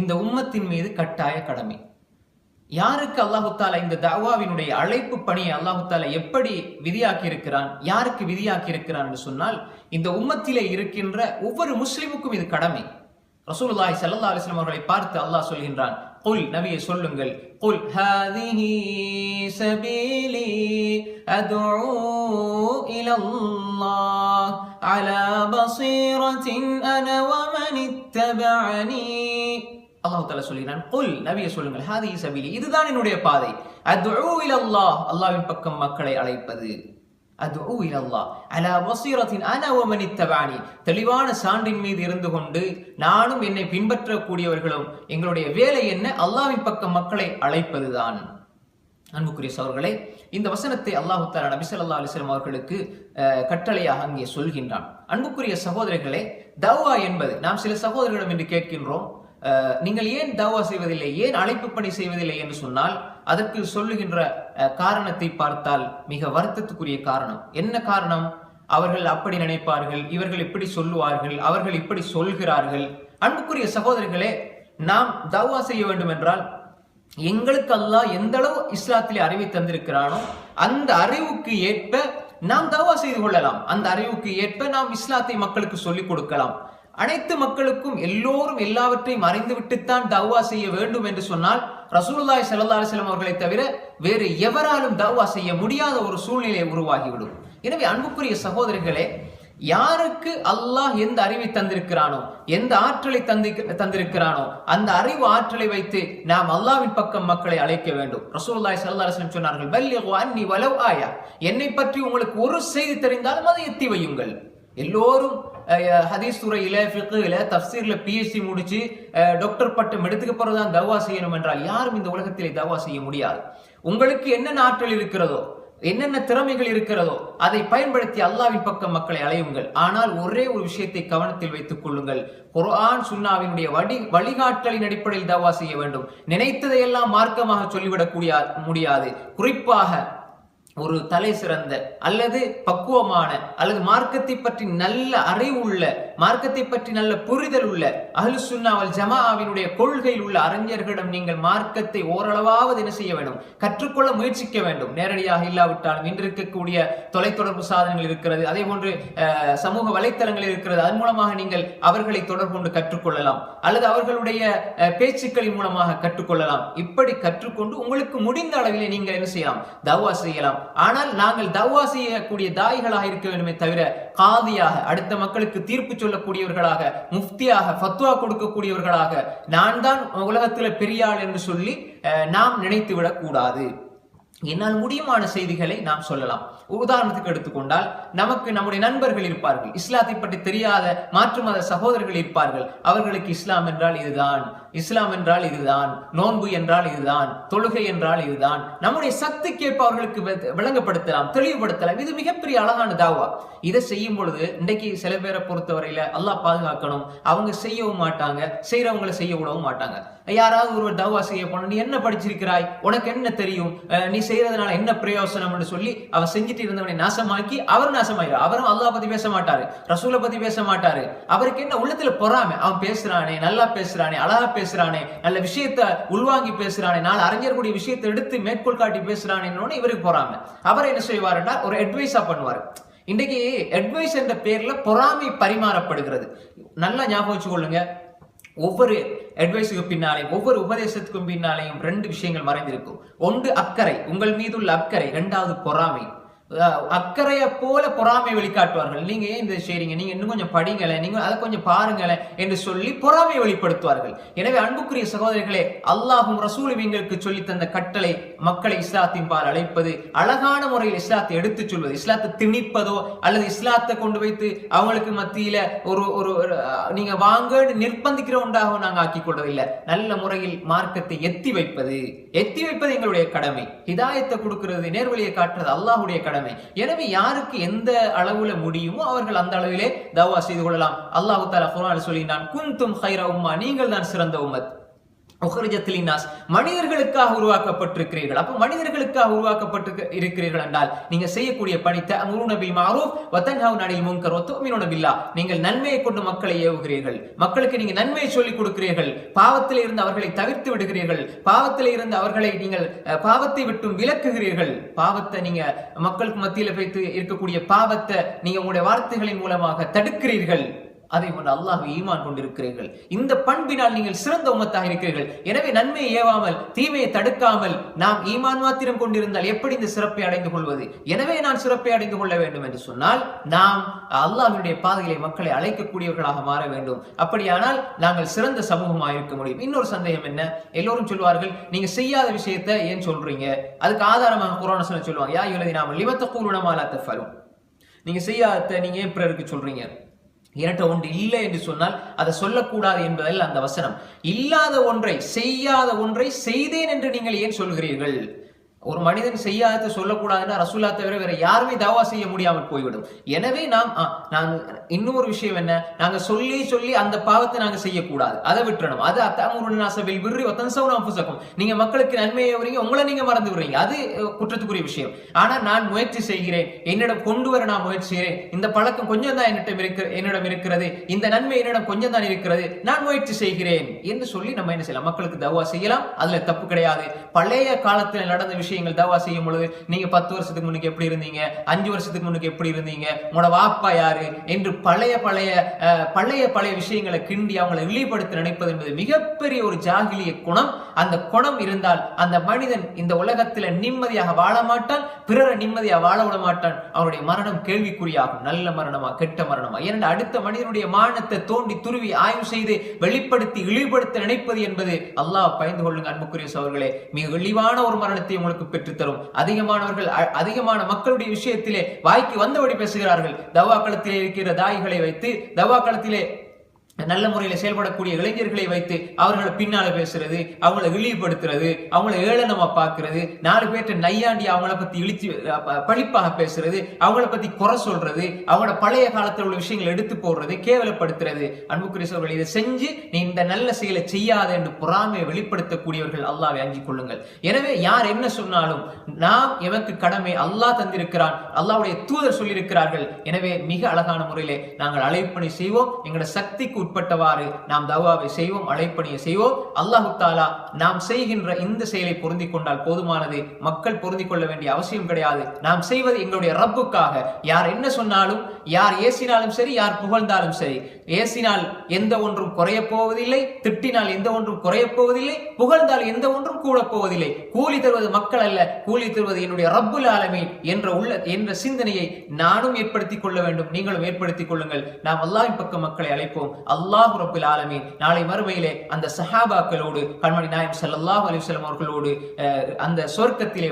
இந்த உம்மத்தின் மீது கட்டாய கடமை. யாருக்கு அல்லாஹுத்தால இந்த தவாவினுடைய அழைப்பு பணியை அல்லாஹுத்தால எப்படி விதியாக்கி இருக்கிறான் யாருக்கு விதியாக்கி இருக்கிறான் என்று சொன்னால் இந்த உம்மத்திலே இருக்கின்ற ஒவ்வொரு முஸ்லிமுக்கும் இது கடமை. ரசூலுல்லாஹி சல்லா அலிஸ்லாம் அவர்களை பார்த்து அல்லாஹ் சொல்கின்றான் قل نبي சொல்லுங்கள் قل هذه سبيلي أدعو إلى الله على بصيرة أنا ومن اتبعني தாலா சொல்கிறான் கொல் நபியை சொல்லுங்கள் ஹாதி சபிலி இதுதான் என்னுடைய பாதை. அத்உ அல்லாஹ் அல்லாவின் பக்கம் மக்களை அழைப்பது. அத்உ இலல்லாஹ். அலா வசீரத்தின் அனவமனி வமன் தெளிவான சான்றின் மீது இருந்து கொண்டு நானும் என்னை பின்பற்றக்கூடியவர்களும் எங்களுடைய வேலை என்ன? அல்லாவின் பக்கம் மக்களை அழைப்பதுதான். அன்புக்குரிய சகோதரர்களே இந்த வசனத்தை அல்லாஹு தாலா நபி சொல்லா அலிஸ்லாம் அவர்களுக்கு கட்டளையாக அங்கே சொல்கின்றான். அன்புக்குரிய சகோதரர்களே தவா என்பது நாம் சில சகோதரர்களிடம் என்று கேட்கின்றோம் நீங்கள் ஏன் தவா செய்வதில்லை? ஏன் அழைப்பு பணி செய்வதில்லை என்று சொன்னால் அதற்கு சொல்லுகின்ற காரணத்தை பார்த்தால் மிக வருத்தத்துக்குரிய காரணம். என்ன காரணம்? அவர்கள் அப்படி நினைப்பார்கள் இவர்கள் இப்படி சொல்லுவார்கள் அவர்கள் இப்படி சொல்கிறார்கள். அன்புக்குரிய சகோதரர்களே நாம் தவா செய்ய வேண்டும் என்றால் எங்களுக்கு அல்லாஹ் எந்த அளவு இஸ்லாத்திலே அறிவை தந்திருக்கிறானோ அந்த அறிவுக்கு ஏற்ப நாம் தவா செய்து கொள்ளலாம். அந்த அறிவுக்கு ஏற்ப நாம் இஸ்லாத்தை மக்களுக்கு சொல்லிக் கொடுக்கலாம். அனைத்து மக்களுக்கும் எல்லோரும் எல்லாவற்றையும் அறிந்துவிட்டுத்தான் தவ்வா செய்ய வேண்டும் என்று சொன்னால் ரசூலுல்லாய் ஸல்லல்லாஹு அவர்களை தவிர வேறு எவராலும் தவ்வா செய்ய முடியாத ஒரு சூழ்நிலை உருவாகிவிடும். எனவே அன்புக்குரிய சகோதரர்களே யாருக்கு அல்லாஹ் எந்த அறிவை தந்திருக்கிறானோ எந்த ஆற்றலை தந்தி தந்திருக்கிறானோ அந்த அறிவு ஆற்றலை வைத்து நாம் அல்லாவின் பக்கம் மக்களை அழைக்க வேண்டும். ரசூல்லாய் ஸல்லல்லாஹு சொன்னார்கள் பல்லிகு அன்னி வலவ் ஆயா. என்னை பற்றி உங்களுக்கு ஒரு செய்தி தெரிந்தாலும் அதை எத்தி வையுங்கள். எல்லோரும் ஹதீஸ் துறையில் ஃபிக்ஹில தஃப்சீர்ல பிஎஸ்சி முடித்து டாக்டர் பட்டம் எடுத்துக்க பிறகுதான் தவா செய்யணும் என்றால் யாரும் இந்த உலகத்திலே தவா செய்ய முடியாது. உங்களுக்கு என்னென்ன ஆற்றல் இருக்கிறதோ என்னென்ன திறமைகள் இருக்கிறதோ அதை பயன்படுத்தி அல்லாவின் பக்கம் மக்களை அலையுங்கள். ஆனால் ஒரே ஒரு விஷயத்தை கவனத்தில் வைத்துக் கொள்ளுங்கள். குர்ஆன் சுன்னாவினுடைய வடி வழிகாட்டலின் அடிப்படையில் தவா செய்ய வேண்டும். நினைத்ததையெல்லாம் மார்க்கமாக சொல்லிவிடக்கூடிய முடியாது. குறிப்பாக ஒரு தலை சிறந்த அல்லது பக்குவமான அல்லது மார்க்கத்தை பற்றி நல்ல அறிவுள்ள மார்க்கத்தை பற்றி நல்ல புரிதல் உள்ள அஹ்லு சுன்னாவல் ஜமாவினுடைய கொள்கையில் உள்ள அறிஞர்களிடம் நீங்கள் மார்க்கத்தை ஓரளவாவது என்ன செய்ய வேண்டும்? கற்றுக்கொள்ள முயற்சிக்க வேண்டும். நேரடியாக இல்லாவிட்டாலும் இன்று இருக்கக்கூடிய தொலைத்தொடர்பு சாதனங்கள் இருக்கிறது அதே போன்று சமூக வலைத்தளங்கள் இருக்கிறது. அதன் மூலமாக நீங்கள் அவர்களை தொடர்பு கொண்டு கற்றுக்கொள்ளலாம். அல்லது அவர்களுடைய பேச்சுக்களின் மூலமாக கற்றுக்கொள்ளலாம். இப்படி கற்றுக்கொண்டு உங்களுக்கு முடிந்த அளவிலே நீங்கள் என்ன செய்யலாம்? தவா செய்யலாம். ஆனால் நாங்கள் தவா செய்யக்கூடிய தாய்களாக இருக்க வேண்டுமே தவிர காதியாக அடுத்த மக்களுக்கு தீர்ப்பு சொல்லக்கூடியவர்களாக முஃப்தியாக ஃபத்வா கொடுக்கக்கூடியவர்களாக நான் தான் உலகத்துல பெரிய ஆள் என்று சொல்லி அஹ், நாம் நினைத்து விடக்கூடாது என்னால் முடியுமான செய்திகளை நாம் சொல்லலாம். உதாரணத்துக்கு எடுத்துக்கொண்டால் நமக்கு நம்முடைய நண்பர்கள் இருப்பார்கள். இஸ்லாத்தை பற்றி தெரியாத மாற்று மத சகோதரர்கள் இருப்பார்கள். அவர்களுக்கு இஸ்லாம் என்றால் இதுதான். இஸ்லாம் என்றால் இதுதான். நோன்பு என்றால் இதுதான். தொழுகை என்றால் இதுதான். நம்முடைய சக்திக்கேற்ப அவர்களுக்கு வி- விளங்கப்படுத்தலாம் தெளிவுபடுத்தலாம். இது மிகப்பெரிய அழகான தாவா. இதை செய்யும் பொழுது இன்றைக்கு சில பேரை பொறுத்தவரையில அல்லாஹ் பாதுகாக்கணும். அவங்க செய்யவும் மாட்டாங்க செய்யறவங்களை செய்ய விடவும் மாட்டாங்க. யாராவது ஒருவர் தவா செய்ய போன நீ என்ன படிச்சிருக்கிறாய்? உனக்கு என்ன தெரியும்? நீ செய்யறதுனால என்ன பிரயோசனம்னு சொல்லி அவர் செஞ்சுட்டு இருந்தவனை நாசமாக்கி அவர் நாசமாயிரு அவரும் அல்லாஹ் பத்தி பேச மாட்டாரு ரசூலை பத்தி பேச மாட்டாரு. அவருக்கு என்ன உள்ளத்துல பொறாமை? அவன் பேசுறானே நல்லா பேசுறானே அழகா பேசுறானே நல்ல விஷயத்த உள்வாங்கி பேசுறானே நாலு அறிஞர்களுடைய விஷயத்தை எடுத்து மேற்கோள் காட்டி பேசுறானேன்னு இவருக்கு பொறாம. அவர் என்ன செய்வாருன்னா ஒரு அட்வைஸா பண்ணுவாரு. இன்றைக்கு அட்வைஸ் என்ற பேர்ல பொறாமை பரிமாறப்படுகிறது. நல்லா ஞாபகம் வச்சுக்கொள்ளுங்க. ஒவ்வொரு அட்வைஸுக்கு பின்னாலேயும் ஒவ்வொரு உபதேசத்துக்கும் பின்னாலேயும் ரெண்டு விஷயங்கள் மறைந்திருக்கும். ஒன்று அக்கறை. உங்கள் மீது உள்ள அக்கறை. இரண்டாவது பொறாமை. அக்கறையை போல பொறாமை வெளிக்காட்டுவார்கள். நீங்க ஏன் இதை செய்றீங்க? நீங்க இன்னும் கொஞ்சம் படிங்களேன். நீங்க அதை கொஞ்சம் பாருங்களேன் என்று சொல்லி பொறாமை வெளிப்படுத்துவார்கள். எனவே அன்புக்குரிய சகோதரிகளே அல்லாஹும் ரசூலும் எங்களுக்கு சொல்லி தந்த கட்டளை மக்களை இஸ்லாத்தின் பால் அழைப்பது அழகான முறையில் இஸ்லாத்தை எடுத்துச் சொல்வது இஸ்லாத்தை திணிப்பதோ அல்லது இஸ்லாத்தை கொண்டு வைத்து அவங்களுக்கு மத்தியில ஒரு ஒரு ஒரு, நீங்க வாங்க நிர்பந்திக்கிற ஒன்றாக நாங்க ஆக்கிக் கொள்வதில்லை. நல்ல முறையில் மார்க்கத்தை எத்தி வைப்பது எத்தி வைப்பது எங்களுடைய கடமை. ஹிதாயத்தை கொடுக்கிறது நேர்வழியை காட்டுறது அல்லாஹுடைய கடமை. எனவே யாருக்கு எந்த அளவுல முடியுமோ அவர்கள் அந்த அளவிலே தவா செய்து கொள்ளலாம். அல்லாஹு தாலா சொல்லி சொல்லினான் குந்தும் ஹைரா உம்மா. நீங்கள் தான் சிறந்த உம்மத். உஹ்ரிஜத்திலின்னாஸ் மனிதர்களுக்காக உருவாக்கப்பட்டிருக்கிறீர்கள். அப்போ மனிதர்களுக்காக உருவாக்கப்பட்டு இருக்கிறீர்கள் என்றால் நீங்கள் செய்யக்கூடிய பணித்த தஅமுருன மாரூப் மஅரூஃப் வ முன்கர் வ நீங்கள் நன்மையை கொண்டு மக்களை ஏவுகிறீர்கள். மக்களுக்கு நீங்கள் நன்மையை சொல்லிக் கொடுக்கிறீர்கள். பாவத்தில் இருந்து அவர்களை தவிர்த்து விடுகிறீர்கள். பாவத்தில் இருந்து அவர்களை நீங்கள் பாவத்தை விட்டும் விலக்குகிறீர்கள். பாவத்தை நீங்க மக்களுக்கு மத்தியில் வைத்து இருக்கக்கூடிய பாவத்தை நீங்க உங்களுடைய வார்த்தைகளின் மூலமாக தடுக்கிறீர்கள். அதை கொண்டு அல்லாஹ் ஈமான் கொண்டிருக்கிறீர்கள். இந்த பண்பினால் நீங்கள் சிறந்த உமத்தாக இருக்கிறீர்கள். எனவே நன்மையை ஏவாமல் தீமையை தடுக்காமல் நாம் ஈமான் மாத்திரம் கொண்டிருந்தால் எப்படி இந்த சிறப்பை அடைந்து கொள்வது? எனவே நான் சிறப்பை அடைந்து கொள்ள வேண்டும் என்று சொன்னால் நாம் அல்லாஹ்வுடைய பாதையிலே மக்களை அழைக்கக்கூடியவர்களாக மாற வேண்டும். அப்படியானால் நாங்கள் சிறந்த சமூகமாக இருக்க முடியும். இன்னொரு சந்தேகம் என்ன? எல்லோரும் சொல்வார்கள் நீங்க செய்யாத விஷயத்தை ஏன் சொல்றீங்க? அதுக்கு ஆதாரமாக குரான சொல்லுவாங்க யா எழுதி நாம லிமத்த கூறுணமாலா தஃபலும் நீங்க செய்யாத நீங்க ஏன் பிறருக்கு சொல்றீங்க? இரட்ட ஒன்று இல்லை என்று சொன்னால் அதை சொல்லக்கூடாது என்பதில் அந்த வசனம். இல்லாத ஒன்றை செய்யாத ஒன்றை செய்தேன் என்று நீங்கள் ஏன் சொல்கிறீர்கள்? ஒரு மனிதன் செய்யாதது சொல்லக்கூடாதுன்னா ரசூல்லா தவிர வேற யாருமே தாவா செய்ய முடியாமல் போய்விடும். எனவே நாம் ஆ, நான் இன்னொரு விஷயம் என்ன? நாங்க சொல்லி சொல்லி அந்த பாவத்தை நாங்க செய்யக்கூடாது. அதை விட்டுறணும். அது அத்தாமுருநாசபில் விர்ரி ஒத்தன்சவுனா புசக்கும் நீங்க மக்களுக்கு நன்மையை வரீங்க உங்களை நீங்க மறந்து விடுறீங்க. அது குற்றத்துக்குரிய விஷயம். ஆனா நான் முயற்சி செய்கிறேன். என்னிடம் கொண்டு வர நான் முயற்சி செய்கிறேன். இந்த பழக்கம் கொஞ்சம் தான் என்னிடம் இருக்கிற என்னிடம் இருக்கிறது. இந்த நன்மை என்னிடம் கொஞ்சம் தான் இருக்கிறது. நான் முயற்சி செய்கிறேன். என்று சொல்லி நம்ம என்ன செய்யலாம்? மக்களுக்கு தவா செய்யலாம். அதுல தப்பு கிடையாது. பழைய காலத்தில் நடந்த விஷயம் விஷயங்கள் தவா செய்யும் பொழுது நீங்க பத்து வருஷத்துக்கு முன்னுக்கு எப்படி இருந்தீங்க? அஞ்சு வருஷத்துக்கு முன்னுக்கு எப்படி இருந்தீங்க? உங்களோட வாப்பா யாரு? என்று பழைய பழைய பழைய பழைய விஷயங்களை கிண்டி அவங்களை இழிப்படுத்த நினைப்பது என்பது மிகப்பெரிய ஒரு ஜாகிலிய குணம். அந்த குணம் இருந்தால் அந்த மனிதன் இந்த உலகத்துல நிம்மதியாக வாழ மாட்டான் பிறரை நிம்மதியாக வாழ விட மாட்டான். அவனுடைய மரணம் கேள்விக்குறியாகும். நல்ல மரணமா கெட்ட மரணமா? ஏனென்றால் அடுத்த மனிதனுடைய மானத்தை தோண்டி துருவி ஆய்வு செய்து வெளிப்படுத்தி இழிவுபடுத்த நினைப்பது என்பது அல்லாஹ் பயந்து கொள்ளுங்க அன்புக்குரிய சவர்களே மிக இழிவான ஒரு மரணத்தை உங்களுக்கு பெற்றுத்தரும். அதிகமானவர்கள் அ- அதிகமான மக்களுடைய விஷயத்திலே வாய்க்கு வந்தபடி பேசுகிறார்கள். தவா களத்திலே இருக்கிற தாய்களை வைத்து தவா களத்திலே நல்ல முறையில் செயல்படக்கூடிய இளைஞர்களை வைத்து அவர்களை பின்னால பேசுறது அவங்களை இழிவுபடுத்துறது அவங்களை ஏளனமா பாக்குறது நாலு பேர்ட்ட நையாண்டி அவங்கள பத்தி இழிச்சு பழிப்பாக பேசுறது அவங்கள பத்தி குறை சொல்றது அவங்களோட பழைய காலத்தில் உள்ள விஷயங்களை எடுத்து போடுறது கேவலப்படுத்துறது. அன்புக்குரிய இதை செஞ்சு நீ இந்த நல்ல செயலை செய்யாத என்று பொறாமையை வெளிப்படுத்தக்கூடியவர்கள் அல்லாவை அஞ்சிக் கொள்ளுங்கள். எனவே யார் என்ன சொன்னாலும் நாம் எமக்கு கடமை அல்லாஹ் தந்திருக்கிறான் அல்லாவுடைய தூதர் சொல்லியிருக்கிறார்கள். எனவே மிக அழகான முறையிலே நாங்கள் அழைப்பணி செய்வோம். எங்களோட சக்திக்கு உட்பட்டவாறு நாம் தவாவை செய்வோம் அழைப்பணியை செய்வோம். அல்லாஹு தாலா நாம் செய்கின்ற இந்த செயலை பொருந்தி கொண்டால் போதுமானது. மக்கள் பொருந்தி கொள்ள வேண்டிய அவசியம் கிடையாது. நாம் செய்வது எங்களுடைய ரப்புக்காக. யார் என்ன சொன்னாலும் யார் ஏசினாலும் சரி யார் புகழ்ந்தாலும் சரி ஏசினால் எந்த ஒன்றும் குறைய போவதில்லை திட்டினால் எந்த ஒன்றும் குறைய போவதில்லை புகழ்ந்தால் எந்த ஒன்றும் கூட போவதில்லை. கூலி தருவது மக்கள் அல்ல கூலி தருவது என்னுடைய ரப்புல் ஆலமே என்ற உள்ள என்ற சிந்தனையை நானும் ஏற்படுத்திக் கொள்ள வேண்டும். நீங்களும் ஏற்படுத்திக் கொள்ளுங்கள். நாம் அல்லாஹ்வின் பக்கம் மக்களை அழைப்போம். அல்லாஹ் ரபுல் ஆலமீன். நாளை மறுமையிலே அந்த சஹாபாக்களோடு கண்மணி நாயம் சல்லாஹ் அலைஹி அவர்களோடு அந்த சொர்க்கத்திலே